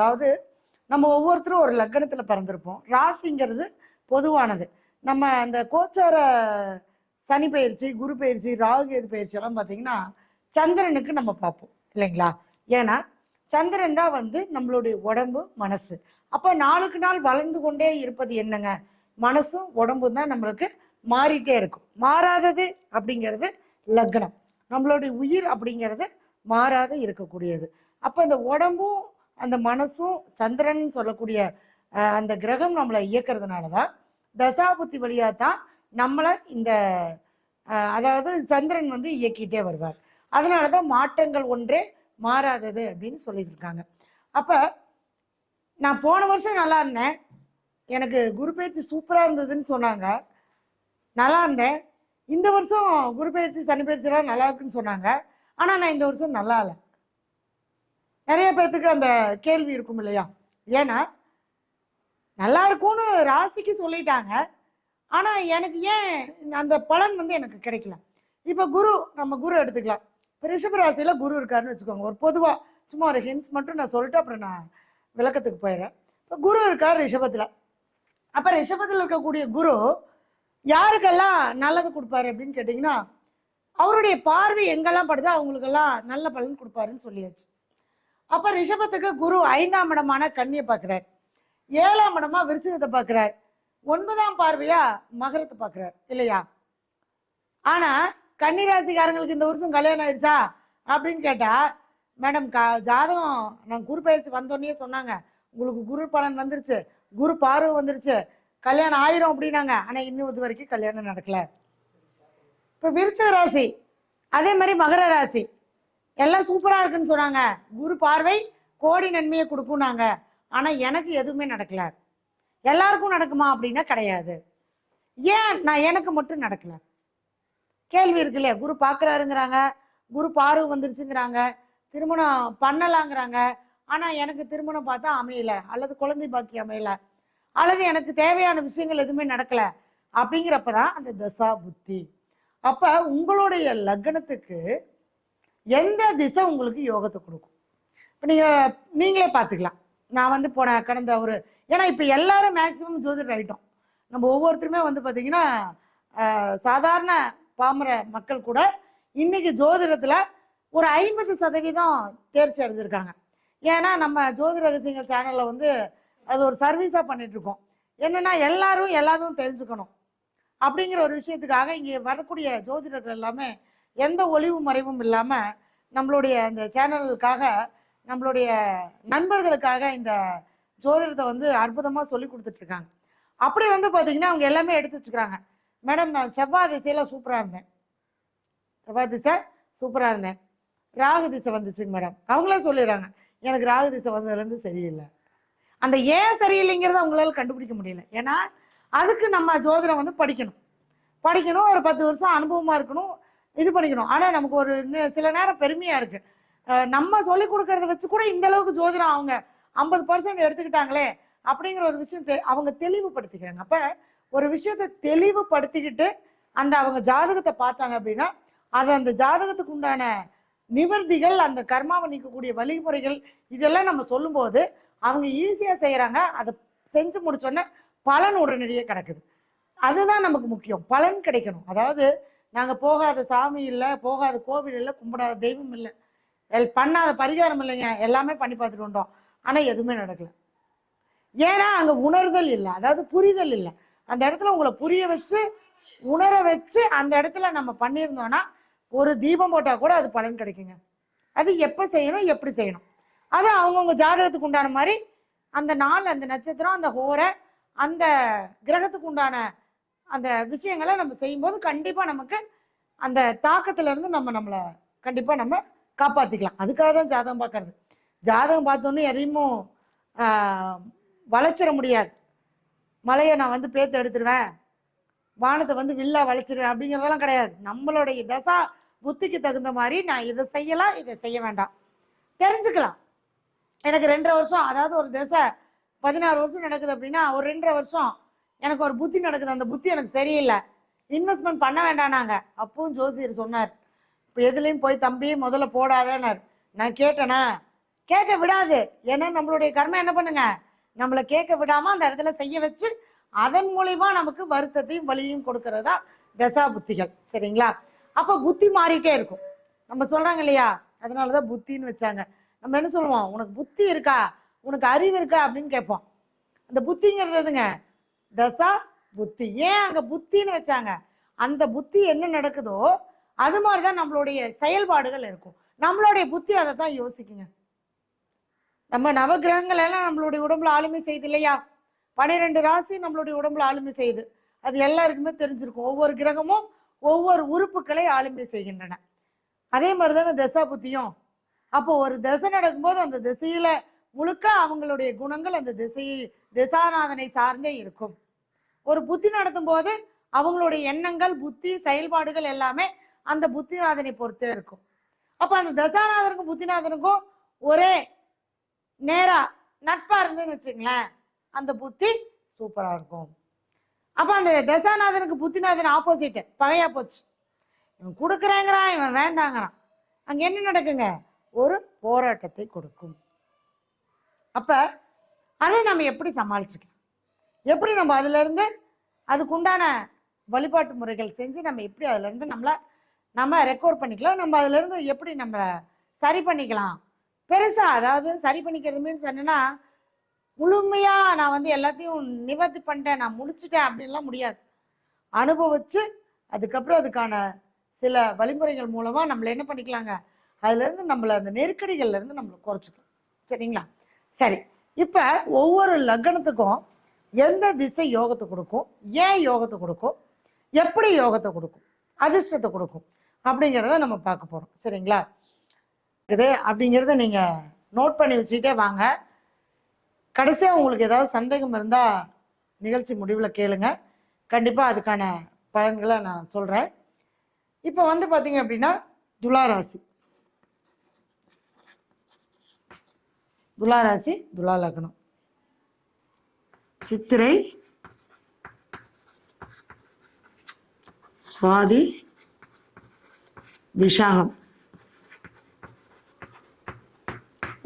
அதாவது நம்ம ஒவ்வொருத்தரும் ஒரு லக்கணத்தில் பிறந்திருப்போம். ராசிங்கிறது பொதுவானது. நம்ம அந்த கோச்சார சனி பயிற்சி குரு பயிற்சி ராகு எது பயிற்சி எல்லாம் பார்த்தீங்கன்னா சந்திரனுக்கு நம்ம பார்ப்போம். இல்லைங்களா? ஏன்னா சந்திரன் தான் வந்து நம்மளுடைய உடம்பு மனசு. அப்போ நாளுக்கு நாள் வளர்ந்து கொண்டே இருப்பது என்னங்க? மனசும் உடம்பும் தான் நம்மளுக்கு மாறிட்டே இருக்கும். மாறாதது அப்படிங்கிறது லக்னம் நம்மளுடைய உயிர் அப்படிங்கிறது மாறாத இருக்கக்கூடியது. அப்போ இந்த உடம்பும் அந்த மனசும் சந்திரன் சொல்லக்கூடிய அந்த கிரகம் நம்மளை இயக்கிறதுனால தான் தசாபுத்தி வழியாக தான் நம்மளை இந்த அதாவது சந்திரன் வந்து இயக்கிட்டே வருவார். அதனால தான் மாற்றங்கள் ஒன்றே மாறாதது அப்படின்னு சொல்லியிருக்காங்க. அப்போ நான் போன வருஷம் நல்லா இருந்தேன். எனக்கு குரு பயிற்சி சூப்பராக இருந்ததுன்னு சொன்னாங்க. நல்லா இருந்தேன். இந்த வருஷம் குரு பயிற்சி சனி பயிற்சிலாம் நல்லா இருக்குன்னு சொன்னாங்க. ஆனால் நான் இந்த வருஷம் நல்லா இல்லை. நிறைய பேர்த்துக்கு அந்த கேள்வி இருக்கும் இல்லையா? ஏன்னா நல்லா இருக்கும்னு ராசிக்கு சொல்லிட்டாங்க. ஆனால் எனக்கு ஏன் இந்த- அந்த பலன் வந்து எனக்கு கிடைக்கல. இப்போ குரு நம்ம குரு எடுத்துக்கலாம். இப்போ ரிஷப ராசியில் குரு இருக்காருன்னு வச்சுக்கோங்க. ஒரு பொதுவாக சும்மா ஒரு ஹிண்ட்ஸ் மட்டும் நான் சொல்லிட்டு அப்புறம் நான் விளக்கத்துக்கு போயிடுறேன். இப்போ குரு இருக்கார் ரிஷபத்தில். அப்போ ரிஷபத்தில் இருக்கக்கூடிய குரு யாருக்கெல்லாம் நல்லது கொடுப்பாரு அப்படின்னு கேட்டிங்கன்னா அவருடைய பார்வை எங்கெல்லாம் படுதோ அவங்களுக்கெல்லாம் நல்ல பலன் கொடுப்பாருன்னு சொல்லியாச்சு. அப்போ ரிஷபத்துக்கு குரு ஐந்தாம் இடமான கண்ணியை பார்க்கிறார். ஏழாம் இடமா விருச்சிகத்தை பார்க்கிறார். ஒன்பதாம் பார்வையா மகரத்தை பார்க்கிறார். இல்லையா? ஆனா கன்னி ராசிக்காரங்களுக்கு இந்த வருஷம் கல்யாணம் ஆயிடுச்சா? அப்படின்னு கேட்டா மேடம் கா ஜாதகம் நான் குரு பயிற்சி வந்தோடனே சொன்னாங்க. உங்களுக்கு குரு பலன் வந்துருச்சு. குரு பார்வை வந்துருச்சு. கல்யாணம் ஆயிரும் அப்படின்னாங்க. ஆனா இன்னும் இது வரைக்கும் கல்யாணம் நடக்கல. இப்ப விருச்சிக ராசி அதே மாதிரி மகர ராசி. எல்லாம் சூப்பரா இருக்குன்னு சொன்னாங்க. குரு பார்வை கோடி நன்மையை கொடுக்கும்னாங்க ஆனா எனக்கு எதுவுமே நடக்கல. எல்லாருக்கும் நடக்குமா அப்படின்னா கிடையாது. ஏன்? நான் எனக்கு மட்டும் நடக்கல. கேள்வி இருக்குல்ல குரு பார்க்குறாருங்கிறாங்க குரு பார்வை வந்துருச்சுங்கிறாங்க. திருமணம் பண்ணலாங்கிறாங்க. ஆனா எனக்கு திருமணம் பார்த்தா அமையல. அல்லது குழந்தை பாக்கி அமையல. அல்லது எனக்கு தேவையான விஷயங்கள் எதுவுமே நடக்கல. அப்படிங்கிறப்பதான் அந்த தசா புத்தி. அப்ப உங்களுடைய லக்னத்துக்கு எந்த திசை உங்களுக்கு யோகத்தை கொடுக்கும்? இப்போ நீங்கள் நீங்களே பார்த்துக்கலாம். நான் வந்து போன கடந்த ஒரு ஏன்னா இப்போ எல்லாரும் மேக்சிமம் ஜோதிடர் ஆகிட்டோம் நம்ம ஒவ்வொருத்தருமே வந்து பார்த்தீங்கன்னா சாதாரண பாமர மக்கள் கூட இன்னைக்கு ஜோதிடத்தில் ஒரு ஐம்பது சதவீதம் தேர்ச்சி அடைஞ்சிருக்காங்க. ஏன்னா நம்ம ஜோதிட ரகசியங்கள் சேனலில் வந்து அது ஒரு சர்வீஸாக பண்ணிகிட்ருக்கோம் என்னென்னா என்னன்னா எல்லாரும் எல்லாத்தையும் தெரிஞ்சுக்கணும். அப்படிங்கிற ஒரு விஷயத்துக்காக இங்கே வரக்கூடிய ஜோதிடர்கள் எல்லாமே எந்த ஒளிவு மறைவும் இல்லாமல் நம்மளுடைய அந்த சேனலுக்காக நம்மளுடைய நண்பர்களுக்காக இந்த ஜோதிடத்தை வந்து அற்புதமாக சொல்லி கொடுத்துட்ருக்காங்க. அப்படி வந்து பார்த்தீங்கன்னா அவங்க எல்லாமே எடுத்து வச்சுக்கிறாங்க. மேடம் நான் செவ்வாய் திசையில் சூப்பராக இருந்தேன். செவ்வாய் திசை சூப்பராக இருந்தேன். ராகு திசை வந்துச்சுங்க மேடம். அவங்களே சொல்லிடுறாங்க எனக்கு ராகு திசை வந்ததுலேருந்து சரியில்லை. அந்த ஏன் சரியில்லைங்கிறத அவங்களால கண்டுபிடிக்க முடியல. ஏன்னா அதுக்கு நம்ம ஜோதிடம் வந்து படிக்கணும். படிக்கணும் ஒரு பத்து வருஷம் அனுபவமாக இருக்கணும். இது பண்ணிக்கணும். ஆனால் நமக்கு ஒரு சில நேரம் பெருமையாக இருக்குது நம்ம சொல்லி கொடுக்கறத வச்சு கூட இந்த அளவுக்கு ஜோதிடம் அவங்க ஐம்பது பர்சன்ட் எடுத்துக்கிட்டாங்களே அப்படிங்கிற ஒரு விஷயம் தெ- அவங்க தெளிவுபடுத்திக்கிறாங்க. அப்போ ஒரு விஷயத்தை தெளிவுபடுத்திக்கிட்டு அந்த அவங்க ஜாதகத்தை பார்த்தாங்க அப்படின்னா அது அந்த ஜாதகத்துக்கு உண்டான நிவர்த்திகள் அந்த கர்மாவை நீக்கக்கூடிய வழிமுறைகள் இதெல்லாம் நம்ம சொல்லும்போது அவங்க ஈஸியாக செய்கிறாங்க அதை செஞ்சு முடிச்சோன்னே பலன் உடனடியே கிடக்குது. அதுதான் நமக்கு முக்கியம். பலன் கிடைக்கணும். அதாவது நாங்கள் போகாத சாமி இல்லை போகாத கோவில் இல்லை கும்பிடாத தெய்வம் இல்லை. எல் பண்ணாத பரிகாரம் இல்லைங்க. எல்லாமே பண்ணி பார்த்துட்டு வந்தோம். ஆனால் எதுவுமே நடக்கல. ஏன்னா அங்கே உணர்தல் இல்லை. அதாவது புரிதல் இல்லை. அந்த இடத்துல உங்களை புரிய வச்சு உணர வச்சு அந்த இடத்துல நம்ம பண்ணியிருந்தோம்னா ஒரு தீபம் போட்டால் கூட அது பலன் கிடைக்குங்க. அது எப்போ செய்யணும் எப்படி செய்யணும். அது அவங்கவுங்க ஜாதகத்துக்கு உண்டான மாதிரி அந்த நாள் அந்த நட்சத்திரம் அந்த ஹோரை அந்த கிரகத்துக்கு உண்டான அந்த விஷயங்களை நம்ம செய்யும்போது கண்டிப்பாக நமக்கு அந்த தாக்கத்திலேருந்து நம்ம நம்மளை கண்டிப்பாக நம்ம காப்பாற்றிக்கலாம் அதுக்காக தான் ஜாதகம் பார்க்கறது. ஜாதகம் பார்த்தோன்னே எதையுமோ வளைச்சிட முடியாது. மலையை நான் வந்து பேத்து எடுத்துருவேன். வானத்தை வந்து வில்லா வளைச்சிருவேன் அப்படிங்கிறதெல்லாம் கிடையாது. நம்மளுடைய தசா புத்திக்கு தகுந்த மாதிரி நான் இதை செய்யலாம் இதை செய்ய வேண்டாம். தெரிஞ்சுக்கலாம். எனக்கு ரெண்டரை வருஷம் அதாவது ஒரு தசை பதினாறு வருஷம் நடக்குது அப்படின்னா ஒரு ரெண்டரை வருஷம் எனக்கு ஒரு புத்தி நடக்குது. அந்த புத்தி எனக்கு சரியில்லை. இன்வெஸ்ட்மெண்ட் பண்ண வேண்டானாங்க அப்பவும் ஜோசியர் சொன்னார். இப்போ எதுலேயும் போய் தம்பி முதல்ல போடாதேன்னார். நான் கேட்டேனா? கேட்க விடாது. ஏன்னா நம்மளுடைய கர்மம் என்ன பண்ணுங்க? நம்மளை கேட்க விடாம அந்த இடத்துல செய்ய வச்சு அதன் மூலிமா நமக்கு வருத்தத்தையும் வலியும் கொடுக்கறதா தசா புத்திகள். சரிங்களா? அப்போ புத்தி மாறிட்டே இருக்கும். நம்ம சொல்கிறாங்க இல்லையா? அதனாலதான் புத்தின்னு வச்சாங்க. நம்ம என்ன சொல்லுவோம்? உனக்கு புத்தி இருக்கா? உனக்கு அறிவு இருக்கா? அப்படின்னு கேட்போம். அந்த புத்திங்கிறதுங்க தசா புத்தி. ஏன் அங்க புத்தின்னு வச்சாங்க? அந்த புத்தி என்ன நடக்குதோ அது மாதிரிதான் நம்மளுடைய செயல்பாடுகள் இருக்கும். நம்மளுடைய புத்தி அதை தான் யோசிக்குங்க. நம்ம நவகிரகங்கள் எல்லாம் நம்மளுடைய உடம்புல ஆளுமை செய்யுது இல்லையா? பனிரெண்டு ராசி நம்மளுடைய உடம்புல ஆளுமை செய்யுது. அது எல்லாருக்குமே தெரிஞ்சிருக்கும். ஒவ்வொரு கிரகமும் ஒவ்வொரு உறுப்புகளை ஆளுமை செய்கின்றன. அதே மாதிரி தானே தசா புத்தியும். அப்போ ஒரு தசை நடக்கும்போது அந்த திசையில முழுக்க அவங்களுடைய குணங்கள் அந்த திசையை திசாநாதனை சார்ந்தே இருக்கும். ஒரு புத்தி நடத்தும் போது அவங்களுடைய எண்ணங்கள் புத்தி செயல்பாடுகள் எல்லாமே அந்த புத்திநாதனை பொறுத்தே இருக்கும். அப்ப அந்த தசாநாதனுக்கும் புத்திநாதனுக்கும் ஒரே நேரா நட்பா இருந்துன்னு வச்சுங்களேன் அந்த புத்தி சூப்பரா இருக்கும். அப்ப அந்த தசாநாதனுக்கு புத்திநாதன் ஆப்போசிட் பகையா போச்சு. இவன் கொடுக்குறேங்கிறான் இவன் வேண்டாங்கிறான். அங்க என்ன நடக்குங்க? ஒரு போராட்டத்தை கொடுக்கும். அப்போ அதை நம்ம எப்படி சமாளிச்சுக்கலாம்? எப்படி நம்ம அதுலேருந்து அதுக்குண்டான வழிபாட்டு முறைகள் செஞ்சு நம்ம எப்படி அதுலேருந்து நம்மளை நம்மள நம்ம ரெக்கவர் பண்ணிக்கலாம் நம்ம அதுலேருந்து எப்படி நம்ம சரி பண்ணிக்கலாம்? பெருசாக அதாவது சரி பண்ணிக்கிறது மீன்ஸ் என்னென்னா முழுமையாக நான் வந்து எல்லாத்தையும் நிவர்த்தி பண்ணிட்டேன் நான் முடிச்சுட்டேன் அப்படின்லாம் முடியாது. அனுபவித்து அதுக்கப்புறம் அதுக்கான சில வழிமுறைகள் மூலமாக நம்மளை என்ன பண்ணிக்கலாங்க? அதுலேருந்து நம்மளை அந்த நெருக்கடிகள்லேருந்து நம்மளை நம்மள குறைச்சிக்கலாம் சரிங்களா? சரி. இப்போ ஒவ்வொரு லக்னத்துக்கும் எந்த திசை யோகத்தை கொடுக்கும்? ஏன் யோகத்தை கொடுக்கும்? எப்படி யோகத்தை கொடுக்கும்? அதிர்ஷ்டத்தை கொடுக்கும்? அப்படிங்கிறத நம்ம பார்க்க போகிறோம் சரிங்களா? இது அப்படிங்கிறத நீங்கள் நோட் பண்ணி வச்சுக்கிட்டே வாங்க. கடைசியாக உங்களுக்கு ஏதாவது சந்தேகம் இருந்தால் நிகழ்ச்சி முடிவில் கேளுங்க. கண்டிப்பாக அதுக்கான பலன்களை நான் சொல்கிறேன் இப்போ வந்து பார்த்தீங்க அப்படின்னா துளாராசி. துளாராசி துலா லக்னம். சித்திரை சுவாதி விஷாகம்.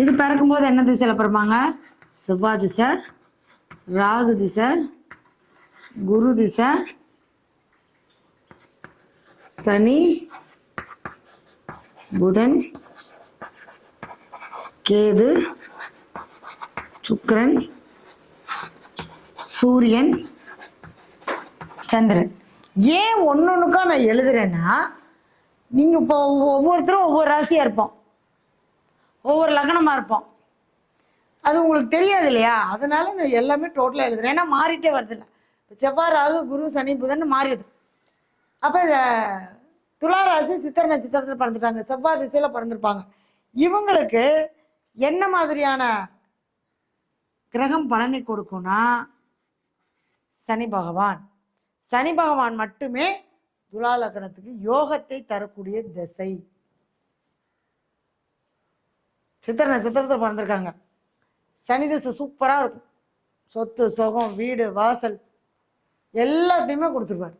இது பிறக்கும்போது என்ன திசையில் பிறப்பாங்க? செவ்வாய் திசை ராகு திசை குரு திசை சனி புதன் கேது சுக்கரன் சூரியன் சந்திரன். ஏன் ஒன்று ஒன்றுக்காக நான் எழுதுறேன்னா நீங்கள் இப்போ ஒவ்வொருத்தரும் ஒவ்வொரு ராசியாக இருப்போம். ஒவ்வொரு லக்னமாக இருப்போம். அது உங்களுக்கு தெரியாது இல்லையா? அதனால நான் எல்லாமே டோட்டலாக எழுதுறேன். ஏன்னா மாறிட்டே வருதில்ல செவ்வாய் ராகு குரு சனி புதன் மாறிடுது. அப்போ துலா ராசி சித்திர நட்சத்திரத்தில் பிறந்துட்டாங்க. செவ்வாய் திசையில் பிறந்திருப்பாங்க. இவங்களுக்கு என்ன மாதிரியான கிரகம் பலனை கொடுக்கும்னா சனி பகவான். சனி பகவான் மட்டுமே துலா லக்னத்துக்கு யோகத்தை தரக்கூடிய திசை. சித்திர சித்திரத்தில் பிறந்திருக்காங்க. சனி திசை சூப்பராக இருக்கும். சொத்து சுகம் வீடு வாசல் எல்லாத்தையுமே கொடுத்துருப்பாரு.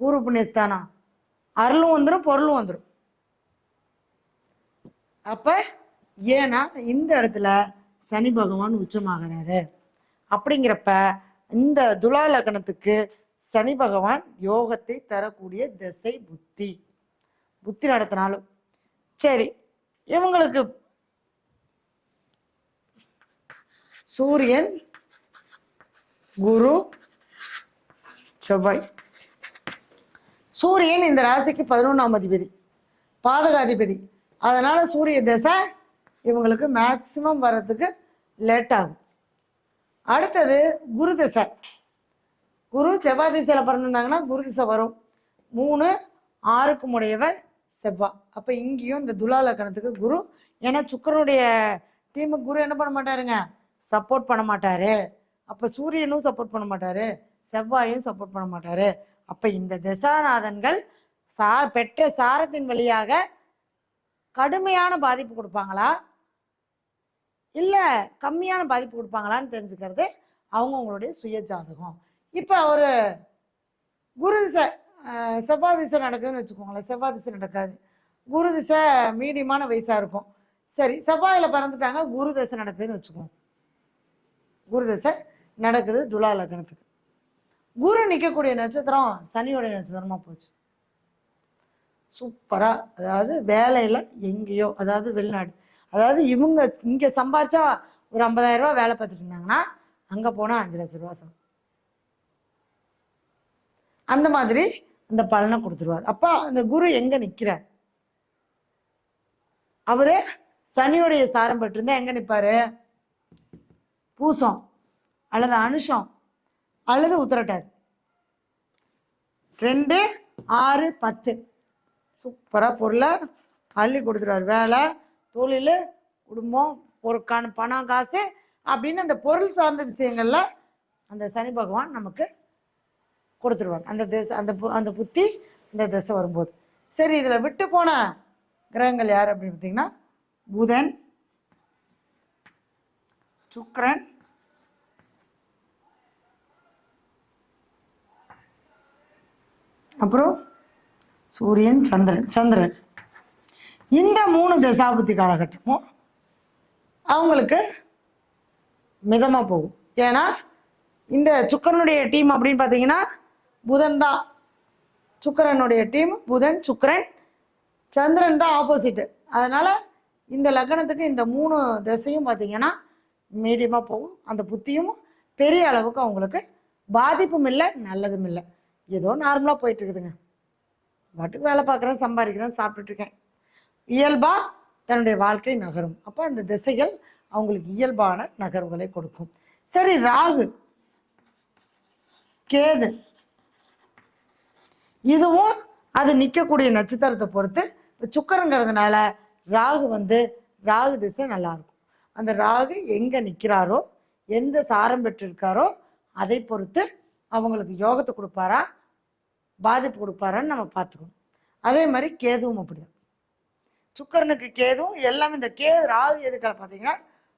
பூர்வ புண்ணியஸ்தானம் அருளும் வந்துடும் பொருளும் வந்துடும் அப்போ ஏன்னா இந்த இடத்துல சனி பகவான் உச்சமாகிறாரு. அப்படிங்கிறப்ப இந்த துலா லக்னத்துக்கு சனி பகவான் யோகத்தை தரக்கூடிய திசை புத்தி. புத்தி நடத்தினாலும் சரி இவங்களுக்கு சூரியன் குரு செவ்வாய். சூரியன் இந்த ராசிக்கு பதினொன்றாம் அதிபதி பாதகாதிபதி. அதனால சூரிய தசை இவங்களுக்கு மேக்சிமம் வர்றதுக்கு லேட் ஆகும். அடுத்தது குரு திசை. குரு செவ்வாய் திசையில் பிறந்திருந்தாங்கன்னா குரு திசை வரும். மூணு ஆறுக்கும் உடையவர் செவ்வாய் அப்போ இங்கேயும் இந்த துலா லக்கணத்துக்கு குரு ஏன்னா சுக்கரனுடைய டீமுக்கு குரு என்ன பண்ண மாட்டாருங்க? சப்போர்ட் பண்ண மாட்டாரு. அப்போ சூரியனும் சப்போர்ட் பண்ண மாட்டாரு. செவ்வாயும் சப்போர்ட் பண்ண மாட்டாரு. அப்போ இந்த திசாநாதன்கள் சார் பெற்ற சாரத்தின் வழியாக கடுமையான பாதிப்பு கொடுப்பாங்களா? இல்லை கம்மியான பாதிப்பு கொடுப்பாங்களான்னு தெரிஞ்சுக்கிறது அவங்கவுங்களுடைய சுய ஜாதகம். இப்போ ஒரு குரு திசை செவ்வாய் திசை நடக்குதுன்னு வச்சுக்கோங்களேன் செவ்வாய் திசை நடக்காது. குரு திசை மீடியமான வயசாக இருக்கும். சரி செவ்வாயில பறந்துட்டாங்க குரு தசை நடக்குதுன்னு வச்சுக்குவோம் குரு தசை நடக்குது துலா லக்னத்துக்கு. குரு நிற்கக்கூடிய நட்சத்திரம் சனியோடைய நட்சத்திரமாக போச்சு. சூப்பராக அதாவது வேலையில் எங்கேயோ அதாவது வெளிநாடு அதாவது இவங்க இங்கே சம்பாதிச்சா ஒரு ஐம்பதாயிரம் ரூபா வேலை பார்த்துட்டு இருந்தாங்கன்னா அங்கே போனால் அஞ்சு லட்சம் ரூபா சம் அந்த மாதிரி அந்த பலனை கொடுத்துருவார். அப்போ அந்த குரு எங்கே நிற்கிறார் அவர் சனியுடைய சாரம் பட்டிருந்தா எங்கே நிற்பார் பூசம் அல்லது அனுஷம் அல்லது உத்தரட்டார் ரெண்டு ஆறு பத்து. சூப்பராக பொருளை அள்ளி கொடுத்துருவார். வேலை தொழில் குடும்பம் பொருட்கான பணம் காசு அப்படின்னு அந்த பொருள் சார்ந்த விஷயங்கள்ல அந்த சனி பகவான் நமக்கு கொடுத்துருவாங்க அந்த திசை அந்த பு- அந்த புத்தி இந்த திசை வரும்போது. சரி இதில் விட்டு போன கிரகங்கள் யார் அப்படின்னு பார்த்தீங்கன்னா புதன் சுக்கரன் அப்புறம் சூரியன் சந்திரன் சந்திரன். இந்த மூணு தசாபுத்தி காலகட்டமும் அவங்களுக்கு மிதமாக போகும். ஏன்னா இந்த சுக்கரனுடைய டீம் அப்படின்னு பார்த்தீங்கன்னா புதன் தான். சுக்கரனுடைய டீம் புதன் சுக்கரன் சந்திரன் தான் ஆப்போசிட்டு அதனால் இந்த லக்னத்துக்கு இந்த மூணு திசையும் பார்த்தீங்கன்னா மீடியமாக போகும். அந்த புத்தியும் பெரிய அளவுக்கு அவங்களுக்கு பாதிப்பும் இல்லை நல்லதும் இல்லை. ஏதோ நார்மலாக போயிட்டு இருக்குதுங்க. பாட்டுக்கு வேலை பார்க்குறேன் சம்பாதிக்கிறேன் சாப்பிட்டுட்டு இயல்பாக தன்னுடைய வாழ்க்கை நகரும். அப்போ அந்த திசைகள் அவங்களுக்கு இயல்பான நகர்வுகளை கொடுக்கும். சரி ராகு கேது. இதுவும் அது நிற்கக்கூடிய நட்சத்திரத்தை பொறுத்து இப்போ சுக்கரங்கிறதுனால ராகு வந்து ராகு திசை நல்லாயிருக்கும். அந்த ராகு எங்கே நிற்கிறாரோ எந்த சாரம் பெற்றிருக்காரோ அதை பொறுத்து அவங்களுக்கு யோகத்தை கொடுப்பாரா பாதிப்பு கொடுப்பாரான்னு நம்ம பார்த்துக்கணும். அதே மாதிரி கேதுவும் அப்படிதான். சுக்கரனுக்கு கேதும் எல்லாமே இந்த கேது ராகு எதுக்காக பார்த்தீங்கன்னா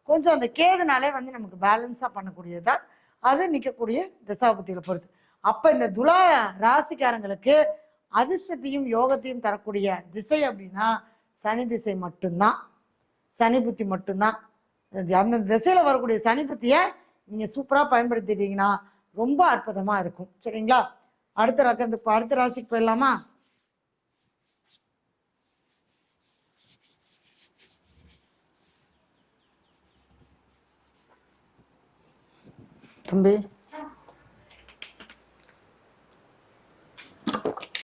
கொஞ்சம் அந்த கேதுனாலே வந்து நமக்கு பேலன்ஸாக பண்ணக்கூடியதா அது நிற்கக்கூடிய தசாபுத்திகளை பொறுத்து. அப்போ இந்த துலா ராசிக்காரங்களுக்கு அதிர்ஷ்டத்தையும் யோகத்தையும் தரக்கூடிய திசை அப்படின்னா சனி திசை மட்டும்தான். சனி புத்தி மட்டும்தான். அந்த திசையில் வரக்கூடிய சனி புத்தியை நீங்கள் சூப்பராக பயன்படுத்திட்டீங்கன்னா ரொம்ப அற்புதமாக இருக்கும். சரிங்களா? அடுத்த ரகத்துக்கு அடுத்த ராசிக்கு போயிடலாமா? 담배.